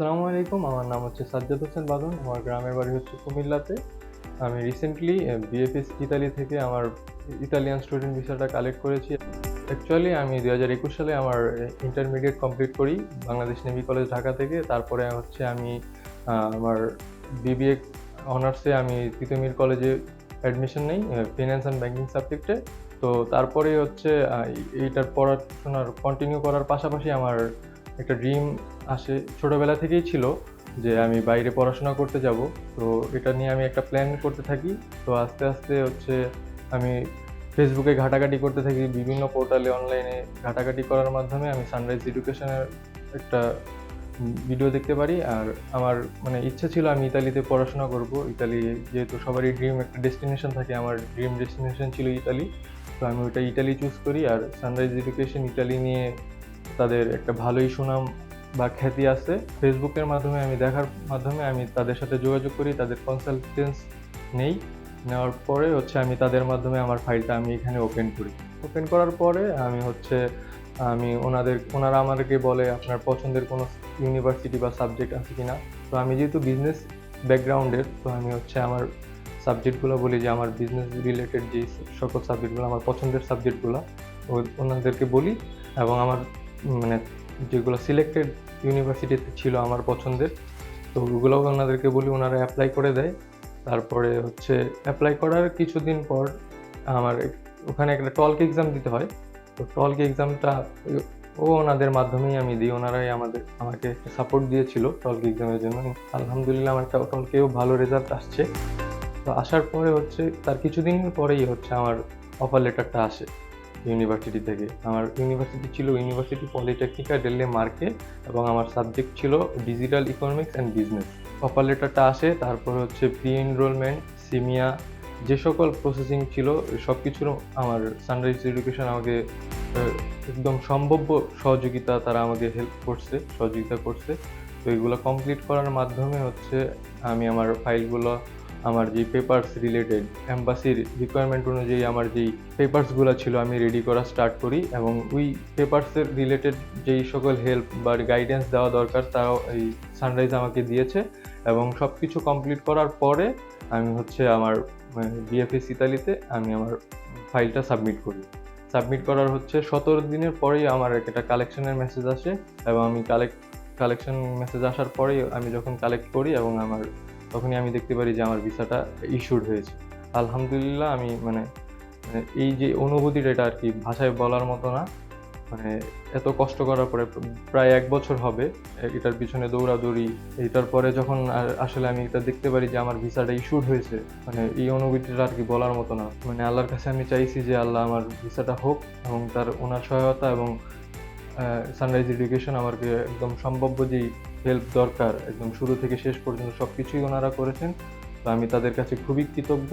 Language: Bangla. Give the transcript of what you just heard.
আসসালামু আলাইকুম। আমার নাম হচ্ছে সাজ্জাদ হোসেন বাদন। আমার গ্রামের বাড়ি হচ্ছে কুমিল্লাতে। আমি রিসেন্টলি বিএফএস ইতালি থেকে আমার ইতালিয়ান স্টুডেন্ট ভিসাটা কালেক্ট করেছি। অ্যাকচুয়ালি আমি দু হাজার একুশ সালে আমার ইন্টারমিডিয়েট কমপ্লিট করি বাংলাদেশ নেভি কলেজ ঢাকা থেকে। তারপরে হচ্ছে আমি আমার বিবিএ অনার্সে আমি তিতুমির কলেজে অ্যাডমিশন নেই ফিনান্স অ্যান্ড ব্যাঙ্কিং সাবজেক্টে তো তারপরে হচ্ছে এইটার পড়াশোনার কন্টিনিউ করার পাশাপাশি আমার একটা ড্রিম আসে ছোটবেলা থেকেই ছিল যে আমি বাইরে পড়াশোনা করতে যাব। তো এটা নিয়ে আমি একটা প্ল্যান করতে থাকি। তো আস্তে আস্তে হচ্ছে আমি ফেসবুকে ঘাটাঘাটি করতে থাকি। বিভিন্ন পোর্টালে অনলাইনে ঘাটাঘাটি করার মাধ্যমে আমি সানরাইজ এডুকেশনের একটা ভিডিও দেখতে পারি। আর আমার মানে ইচ্ছা ছিল আমি ইতালিতে পড়াশোনা করব। ইতালি যেহেতু সবারই ড্রিম একটা ডেস্টিনেশন থাকে, আমার ড্রিম ডেস্টিনেশন ছিল ইতালি। তো আমি ওইটা ইতালি চুজ করি। আর সানরাইজ এডুকেশন ইতালি নিয়ে তাদের একটা ভালোই সুনাম বা খ্যাতি আছে। ফেসবুকের মাধ্যমে আমি দেখার মাধ্যমে আমি তাদের সাথে যোগাযোগ করি, তাদের কনসালটেন্স নেই। নেওয়ার পরে হচ্ছে আমি তাদের মাধ্যমে আমার ফাইলটা আমি এখানে ওপেন করি। ওপেন করার পরে আমি হচ্ছে, আমি ওনাদের, ওনারা আমাদেরকে বলে আপনার পছন্দের কোনো ইউনিভার্সিটি বা সাবজেক্ট আছে কি না তো আমি যেহেতু বিজনেস ব্যাকগ্রাউন্ডের তো আমি হচ্ছে আমার সাবজেক্টগুলো বলি যে আমার বিজনেস রিলেটেড যে সকল সাবজেক্টগুলো আমার পছন্দের সাবজেক্টগুলো ওনাদেরকে বলি এবং আমার মানে যেগুলো সিলেক্টেড ইউনিভার্সিটিতে ছিল আমার পছন্দের, তো ওগুলো ওনাদেরকে বলি, ওনারা অ্যাপ্লাই করে দেয়। তারপরে হচ্ছে অ্যাপ্লাই করার কিছুদিন পর আমার ওখানে একটা টলক এক্সাম দিতে হয়। তো টলক এক্সামটা ও ওনাদের মাধ্যমেই আমি দিই, ওনারাই আমাদের, আমাকে সাপোর্ট দিয়েছিল টলক এক্সামের জন্য। আলহামদুলিল্লাহ আমার একটা টলকেও ভালো রেজাল্ট আসছে। তো আসার পরে হচ্ছে, তার কিছুদিন পরেই হচ্ছে আমার অফার লেটারটা আসে। ইউনিভার্সিটি থেকে। আমার ইউনিভার্সিটি ছিল ইউনিভার্সিটি পলিটেকনিকা ডেলে মার্কে এবং আমার সাবজেক্ট ছিল digital economics and business offer লেটারটা আসে, তারপর হচ্ছে প্রি এনরোলমেন্ট সিমিয়া যে সকল প্রসেসিং ছিল সব কিছুর আমার সানরাইজ এডুকেশন আমাকে একদম সম্ভাব্য সহযোগিতা তারা আমাকে হেল্প করছে, সহযোগিতা করছে। তো এগুলো কমপ্লিট করার মাধ্যমে হচ্ছে আমি আমার ফাইলগুলো আমার যে পেপারস রিলেটেড অ্যাম্বাসির রিকোয়ারমেন্ট অনুযায়ী আমার যেই পেপারসগুলো ছিল, আমি রেডি করা স্টার্ট করি এবং ওই পেপারসের রিলেটেড যেই সকল হেল্প বা গাইডেন্স দেওয়া দরকার, তাও এই সানরাইজ আমাকে দিয়েছে এবং সব কিছু কমপ্লিট করার পরে আমি হচ্ছে আমার বিএফএস ইতালিতে আমি আমার ফাইলটা সাবমিট করি। সাবমিট করার হচ্ছে সতেরো দিনের পরেই আমার একটা কালেকশনের মেসেজ আসে এবং আমি কালেক্ট কালেকশন মেসেজ আসার পরেই আমি যখন কালেক্ট করি এবং আমার তখনই আমি দেখতে পারি যে আমার ভিসাটা ইস্যুড হয়েছে। আলহামদুলিল্লাহ আমি মানে মানে এই যে অনুভূতিটা এটা আর কি ভাষায় বলার মতো না মানে এত কষ্ট করার পরে প্রায় এক বছর হবে এটার পিছনে দৌড়াদৌড়ি, এটার পরে যখন আসলে আমি এটা দেখতে পারি যে আমার ভিসাটা ইস্যুড হয়েছে মানে এই অনুভূতিটা আর কি বলার মতো না। মানে আল্লাহর কাছে আমি চাইছি যে আল্লাহ আমার ভিসাটা হোক এবং তার ওনার সহায়তা এবং সানরাইজ এডুকেশন আমাকে একদম সম্ভাব্য যেই হেল্প দরকার, একদম শুরু থেকে শেষ পর্যন্ত সব কিছুই ওনারা করেছেন। তো আমি তাদের কাছে খুবই কৃতজ্ঞ।